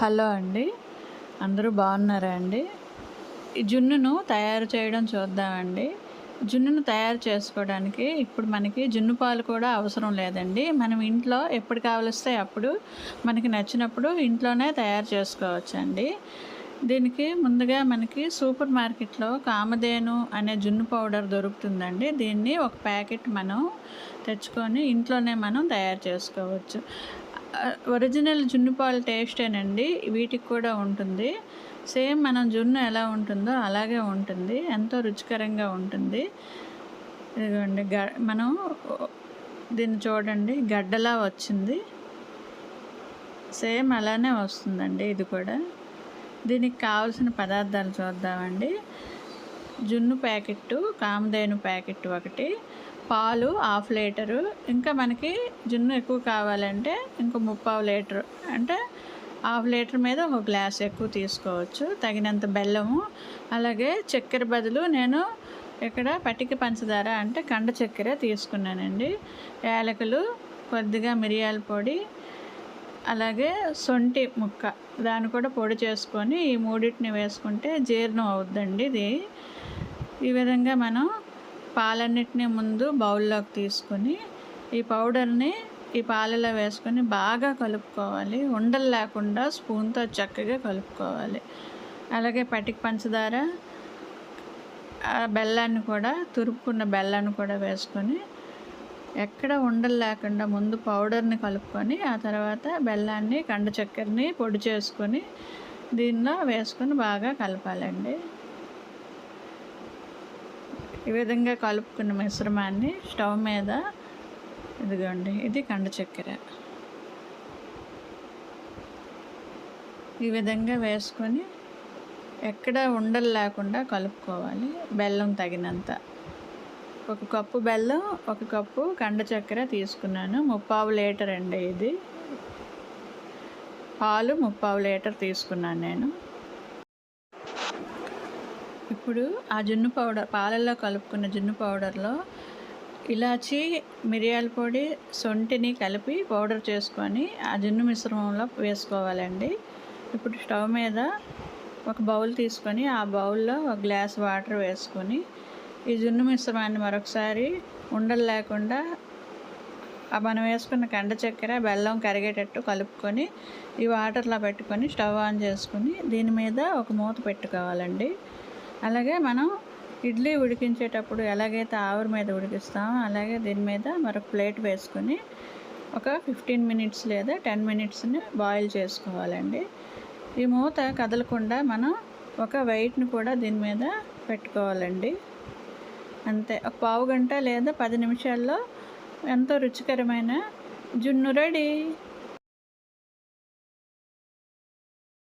Hello అండి. అందరూ బాగున్నారా అండి? ఈ జున్నును తయారు చేయడం చూద్దామండి. జున్నును తయారు చేసుకోవడానికి ఇప్పుడు మనకి జున్ను పాలు కూడా అవసరం లేదండి. మనం ఇంట్లో ఎప్పుడు కావలిస్తే అప్పుడు మనకి నచ్చినప్పుడు ఇంట్లోనే తయారు చేసుకోవచ్చండి. దీనికి ముందుగా మనకి సూపర్ మార్కెట్లో కామధేను అనే జున్ను పౌడర్ దొరుకుతుందండి. దీన్ని ఒక ప్యాకెట్ మనం తెచ్చుకొని ఇంట్లోనే మనం తయారు చేసుకోవచ్చు. ఒరిజినల్ జున్ను పాలు టేస్టేనండి వీటికి కూడా ఉంటుంది. సేమ్ మనం జున్ను ఎలా ఉంటుందో అలాగే ఉంటుంది. ఎంతో రుచికరంగా ఉంటుంది. ఇదిగోండి గ మనం దీన్ని చూడండి. గడ్డలా వచ్చింది. సేమ్ అలానే వస్తుందండి ఇది కూడా. దీనికి కావాల్సిన పదార్థాలు చూద్దామండి. జున్ను ప్యాకెట్టు కామధేను ప్యాకెట్ ఒకటి. పాలు హాఫ్ లీటరు. ఇంకా మనకి జున్ను ఎక్కువ కావాలంటే ఇంకో ముప్పావు లీటరు. అంటే హాఫ్ లీటర్ మీద ఒక గ్లాస్ ఎక్కువ తీసుకోవచ్చు. తగినంత బెల్లము. అలాగే చక్కెర బదులు నేను ఇక్కడ పటిక పంచదార అంటే కండ చక్కెర తీసుకున్నానండి. యాలకులు కొద్దిగా మిరియాల పొడి అలాగే సొంటి ముక్క. దాన్ని కూడా పొడి చేసుకొని ఈ మూడింటిని వేసుకుంటే జీర్ణం అవుద్దండి ఇది. ఈ విధంగా మనం పాలన్నిటిని ముందు బౌల్లోకి తీసుకొని ఈ పౌడర్ని ఈ పాలలో వేసుకొని బాగా కలుపుకోవాలి. ఉండలు లేకుండా స్పూన్తో చక్కగా కలుపుకోవాలి. అలాగే పటిక పంచదార ఆ బెల్లాన్ని కూడా తురుపుకున్న బెల్లాన్ని కూడా వేసుకొని ఎక్కడ ఉండలు లేకుండా ముందు పౌడర్ని కలుపుకొని ఆ తర్వాత బెల్లాన్ని కండ చక్కెరని పొడి చేసుకొని దీనిలో వేసుకొని బాగా కలపాలండి. ఈ విధంగా కలుపుకున్న మిశ్రమాన్ని స్టవ్ మీద ఇదిగోండి ఇది కండ చక్కెర. ఈ విధంగా వేసుకొని ఎక్కడ ఉండలు లేకుండా కలుపుకోవాలి బెల్లం తగినంత. ఒక కప్పు బెల్లం ఒక కప్పు కండ చక్కెర తీసుకున్నాను ముప్పావు లీటర్ అండి ఇది. పాలు ముప్పావు లీటర్ తీసుకున్నాను నేను. ఇప్పుడు ఆ జున్ను పౌడర్ పాలల్లో కలుపుకున్న జున్ను పౌడర్లో ఇలాచి మిరియాల పొడి సొంటిని కలిపి పౌడర్ చేసుకొని ఆ జున్ను మిశ్రమంలో వేసుకోవాలండి. ఇప్పుడు స్టవ్ మీద ఒక బౌల్ తీసుకొని ఆ బౌల్లో ఒక గ్లాస్ వాటర్ వేసుకొని ఈ జున్ను మిశ్రమాన్ని మరొకసారి ఉండలు లేకుండా ఆ మనం వేసుకున్న కండ చక్కెర బెల్లం కరిగేటట్టు కలుపుకొని ఈ వాటర్లో పెట్టుకొని స్టవ్ ఆన్ చేసుకుని దీని మీద ఒక మూత పెట్టుకోవాలండి. అలాగే మనం ఇడ్లీ ఉడికించేటప్పుడు ఎలాగైతే ఆవిరి మీద ఉడికిస్తామో అలాగే దీని మీద మరొక ప్లేట్ వేసుకొని ఒక ఫిఫ్టీన్ మినిట్స్ లేదా టెన్ మినిట్స్ని బాయిల్ చేసుకోవాలండి. ఈ మూత కదలకుండా మనం ఒక వెయిట్ని కూడా దీని మీద పెట్టుకోవాలండి. అంతే ఒక పావు గంట లేదా పది నిమిషాల్లో ఎంతో రుచికరమైన జున్ను రెడీ.